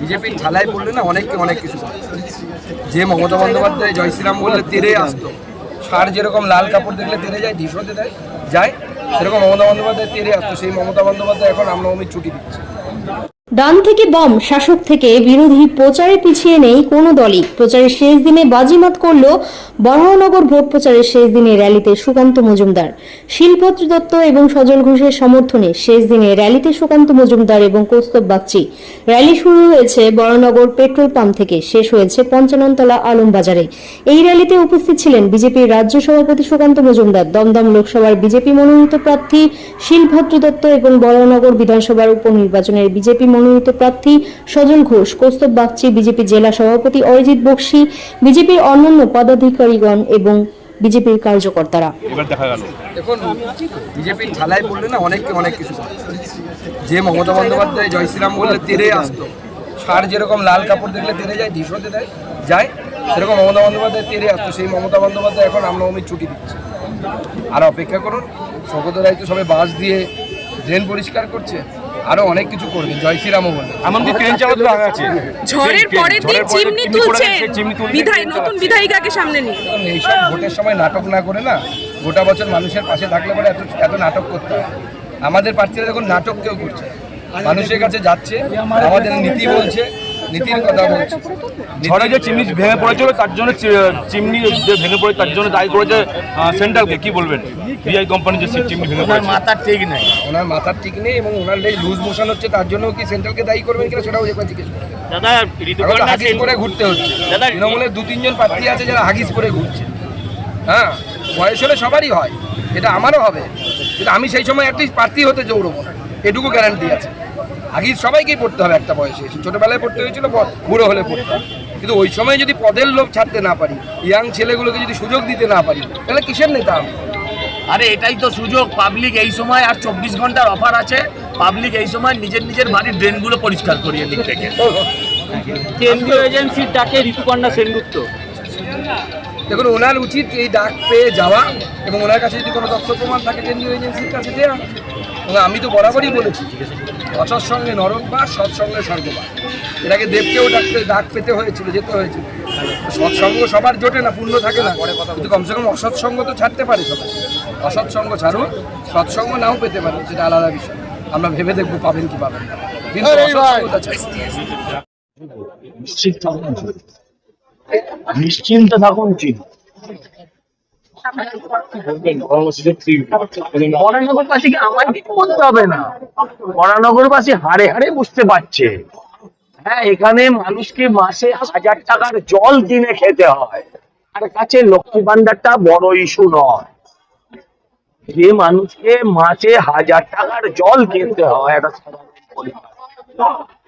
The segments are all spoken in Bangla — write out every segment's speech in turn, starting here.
বিজেপির ঠালায় পড়লে না অনেককে অনেক কিছু। যে মমতা বন্দ্যোপাধ্যায়, জয় শ্রীরাম বললে তেরে আসতো। সার যেরকম লাল কাপড় দেখলে তেরে যায় দেয়, যায়, সেরকম মমতা বন্দ্যোপাধ্যায় তেরে আসতো। সেই মমতা বন্দ্যোপাধ্যায় এখন রামনবমীর ছুটি দিচ্ছে। ডান থেকে বাম শাসক থেকে বিরোধী প্রচারে পিছিয়ে নেই কোনো দলই। প্রচারের শেষ দিনে বাজিমাত করল বড়নগর ভোট প্রচারের শেষ দিনে র্যালিতে সুকান্ত মজুমদার। শিলপত্র দত্ত এবং সজল ঘোষের সমর্থনে শেষ দিনে র্যালিতে সুকান্ত মজুমদার এবং কৌস্তব বাগচি। র্যালি শুরু হয়েছে বড়নগর পেট্রোল পাম্প থেকে, শেষ হয়েছে পঞ্চাননতলা আলমবাজারে এই র্যালিতে উপস্থিত ছিলেন বিজেপির রাজ্য সভাপতি সুকান্ত মজুমদার, দমদম লোকসভার বিজেপি মনোনীত প্রার্থী শিলভদ্র দত্ত এবং বড়নগর বিধানসভার উপনির্বাচনের বিজেপি মনোনীত প্রার্থী সজল ঘোষ কৌস্তব বাগচি বিজেপি জেলা সভাপতি অরিজিৎ বক্সি বিজেপির অন্যান্য পদাধিকারীগণ এবং বিজেপির কার্যকর্তারা। এবার দেখা গেল। দেখুন বিজেপির ঠালায় পড়লে না অনেককে অনেক কিছু যে মমতা বন্দ্যোপাধ্যায় জয় শ্রীরাম বললে তেরে আসতো। সার যেরকম লাল কাপড় দেখলে তেরে যায় ঢিসোতে দেয় যায় সেরকম মমতা বন্দ্যোপাধ্যায় তেরে আসতো। সেই মমতা বন্দ্যোপাধ্যায় এখন রামনবমীর ছুটি দিচ্ছে। আর অপেক্ষা করুন সৌগত রায় তো সবে বাস দিয়ে ড্রেন পরিষ্কার করছে। আরও অনেক কিছু করবে জয় শ্রীরামও বলবে। এমনকি ট্রেন চালাতে আগে আছে। ঝড়ের পরের দিন চিমনি তুলছেন তুলছে, বিধায় নতুন বিধায়িকাকে সামনে নিয়ে। এই এইসব ভোটের সময় নাটক না করে না গোটা বছর মানুষের পাশে থাকলে পরে এত এত নাটক করতে হয়। আমাদের প্রার্থীরা দেখুন নাটক কেউ করছে মানুষের কাছে যাচ্ছে আমাদের নীতি বলছে নীতির কথা বলছে। ঝড়ে যে চিমনি ভেঙে পড়েছিল তার জন্য চিমনি যে ভেঙে পড়ে তার জন্য দায়ী করেছে সেন্ট্রালকে। কি বলবেন? বিআই কোম্পানি যে চিমনি ভেঙে পড়েছে। মাথার ঠিক নেই। ওনার মাথার ঠিক নেই এবং ওনার এই লুজ মোশন হচ্ছে তার জন্য কি সেন্ট্রালকে দায়ী করবেন কিনা সেটাও একবার জিজ্ঞেস করবেন। দাদা হাগিস সেন ঘুরতে হচ্ছে। তৃণমূলের দু তিনজন প্রার্থী আছে যারা হাগিস পরে ঘুরছে। হ্যাঁ বয়স হলে সবারই হয়। এটা আমারও হবে। কিন্তু আমি সেই সময় অ্যাটলিস্ট প্রার্থী হতে জৌড়বো না। এটুকু গ্যারান্টি আছে। হাগিস সবাইকেই পড়তে হবে একটা বয়সে। এসে ছোটবেলায় পড়তে হয়েছিল বুড়ো হলে পড়তে হবে। কিন্তু ওই সময় যদি পদের লোভ ছাড়তে না পারি ইয়াং ছেলেগুলোকে যদি সুযোগ দিতে না পারি তাহলে কিসের নেতা আমি? আরে এটাই তো সুযোগ। পাবলিক এই সময় আর চব্বিশ ঘণ্টার অফার আছে। পাবলিক এই সময় নিজের নিজের বাড়ির ড্রেনগুলো পরিষ্কার করিয়ে দিক থেকে। কেন্দ্রীয় এজেন্সির ডাকে ঋতুপর্ণা সেনগুপ্ত। দেখুন ওনার উচিত এই ডাক পেয়ে যাওয়া এবং ওনার কাছে যদি কোনো তথ্য প্রমাণ থাকে কেন্দ্রীয় এজেন্সির কাছে দেওয়া এবং আমি তো বরাবরই বলেছি। অসৎসঙ্গে নরম বা সৎসঙ্গে স্বর্গবাস এর আগে দেবকেও ডাকতে ডাক পেতে হয়েছিল যেতে হয়েছিল। সৎসঙ্গ সবার জোটে না পূর্ণ থাকে না। কিন্তু কমসে কম অসৎসঙ্গ তো ছাড়তে পারে সবাই। অসৎসঙ্গ ছাড়ুন সৎসঙ্গ নাও পেতে পারে সেটা আলাদা বিষয়। আমরা ভেবে দেখব পাবেন কি পাবেন না। কিন্তু নিশ্চিন্ত থাকুন চিন বরানগরবাসীকে আমার কিছু বলতে হবে না? বরানগরবাসী হাড়ে হাড়ে বুঝতে পারছে। হ্যাঁ এখানে মানুষকে মাসে হাজার টাকার জল কিনে খেতে হয়। আর কাছে লক্ষ্মী ভান্ডারটা বড় ইস্যু নয়। যে মানুষকে মাসে হাজার টাকার জল কিনতে হয় একটা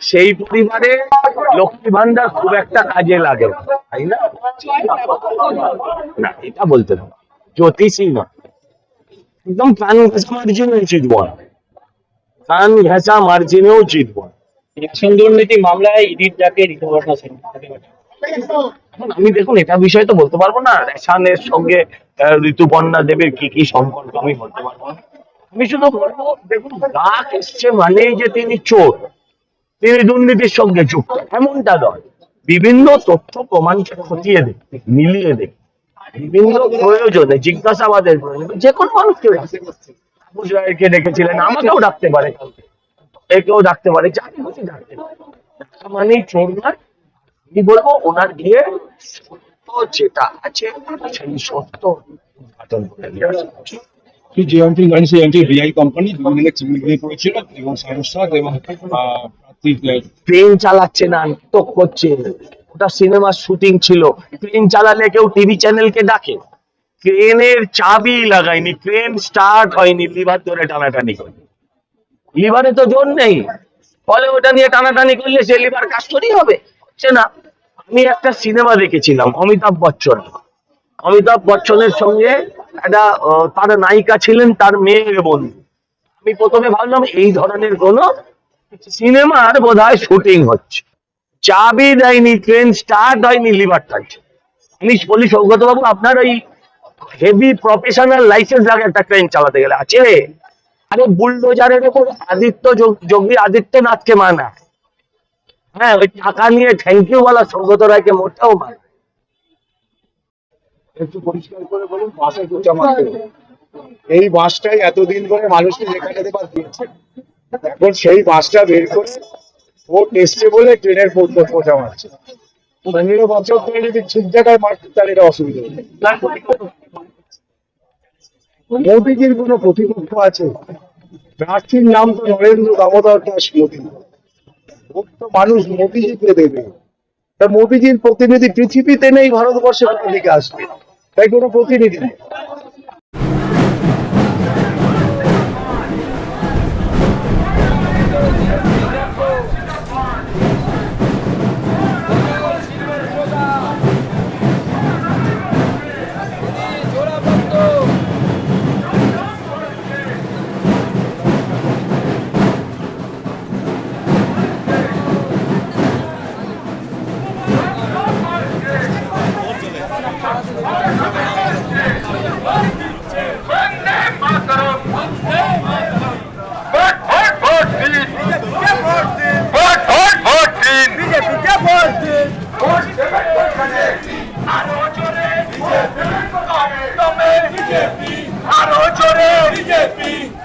সেই পরিবারে লক্ষ্মী ভান্ডার খুব একটা কাজে লাগে তাই না? না এটা বলতে না। জ্যোতিষই না একদম কান ঘেঁষা মার্জিনেও জিতব না কান ঘেঁষা মার্জিনেও জিতব না ইলেকশন দুর্নীতি মামলায় ইডির ডাকে ঋতুপর্ণা সেন এখন আমি দেখুন, এটা বিষয় তো বলতে পারব না। রেশানের সঙ্গে ঋতুপর্ণা দেবের কি কি সম্পর্ক আমি বলতে পারব আমি শুধু বলব, দেখুন, ডাক এসছে মানেই যে তিনি চোর। তিনি দুর্নীতির সঙ্গে যুক্ত, এমনটা নয়। বিভিন্ন তথ্য প্রমাণকে খতিয়ে দেখ মিলিয়ে দেখ বিভিন্ন প্রয়োজনে যে কোনো মানুষকে ডেকেছিলেন আমাকেও ডাকতে পারে। একেও ডাকতে পারে যাকে খুশি ডাকতে পারে। মানেই চোর নয় আমি বলব ওনার গিয়ে সত্য যেটা আছে সেই সত্য উদ্ঘাটন করে সেই কোম্পানি দুদিনে চিমনি পড়েছিল এবং ট্রেন চালাচ্ছে না নাটক করছে। ওটা সিনেমার শুটিং ছিল। ট্রেন চালালে কেউ টিভি চ্যানেলকে ডাকে। ট্রেনের চাবি লাগায়নি ট্রেন স্টার্ট হয়নি, লিভার ধরে টানাটানি করে লিভারে তো জোর নেই। ফলে ওটা নিয়ে টানাটানি করলে সে লিভার কাজ করেই হবে। হচ্ছে না। আমি একটা সিনেমা দেখেছিলাম, অমিতাভ বচ্চন। অমিতাভ বচ্চনের সঙ্গে একটা তার নায়িকা ছিলেন, তার মেয়ের বন্ধু। আমি প্রথমে ভাবলাম, এই ধরনের কোনো সিনেমার বোধ হয় শুটিং হচ্ছে। চাবি দেয়নি ট্রেন স্টার্ট হয়নি লিভার টানছে আমি বলি সৌগত বাবু আপনার ওই হেভি প্রফেশনাল লাইসেন্স লাগে একটা ট্রেন চালাতে গেলে। আছে? আরে বুলডোজারের উপর আদিত্য যোগ- আদিত্যনাথকে মানা। হ্যাঁ ওই টাকা নিয়ে থ্যাংক ইউ বলা সৌগত রায়কে মোটেও মানে। একটু পরিষ্কার করে বলুন, বাসে এই বাসটাই এতদিন ধরে মানুষকে যেখানে দেবার দিয়েছে। এখন সেই বাসটা বের করে অসুবিধা হবে। কোনো প্রতিপক্ষ আছে? প্রার্থীর নাম তো নরেন্দ্র দামোদর দাস মোদী। ভোট তো মানুষ মোদিজিকে দেবে। তা মোদিজির প্রতিনিধি পৃথিবীতে নেই, ভারতবর্ষে কোথা থেকে আসবে। তাই কোনো প্রতিনিধি নেই।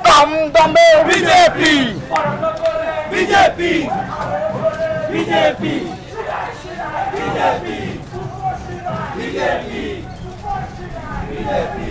দমদমে BJP BJP BJP BJP BJP Yeah.